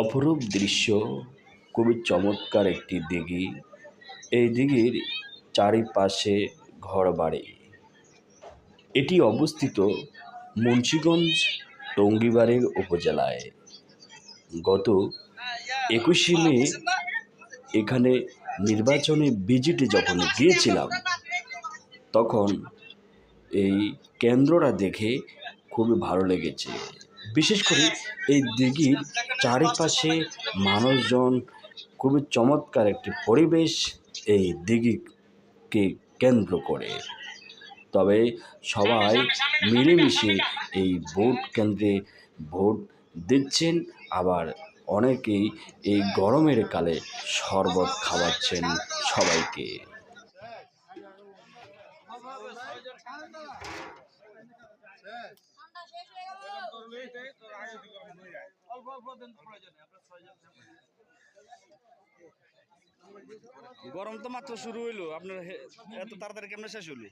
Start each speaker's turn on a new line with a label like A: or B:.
A: অপরূপ দৃশ্য, খুবই চমৎকার একটি দিঘি। এই দিঘির চারিপাশে ঘরবাড়ি। এটি অবস্থিত মুন্সীগঞ্জ টঙ্গীবাড়ির উপজেলায়। গত একুশে মে এখানে নির্বাচনে বিজিটি যখন গিয়েছিলাম, তখন এই কেন্দ্রটা দেখে খুবই ভালো লেগেছে। বিশেষ করে এই দিঘির চারিপাশে মানুষজন খুবই চমৎকার একটি পরিবেশ এই দিঘিকে কেন্দ্র করে। তবে সবাই মিলেমিশে এই ভোট কেন্দ্রে ভোট দিচ্ছেন, আবার অনেকেই এই গরমের কালে শরবত খাওয়াচ্ছেন সবাইকে।
B: ঠান্ডা
C: গরম তো মাত্র শুরু হইল। আপনার এত তাড়াতাড়ি কেমনে শেষ হইল?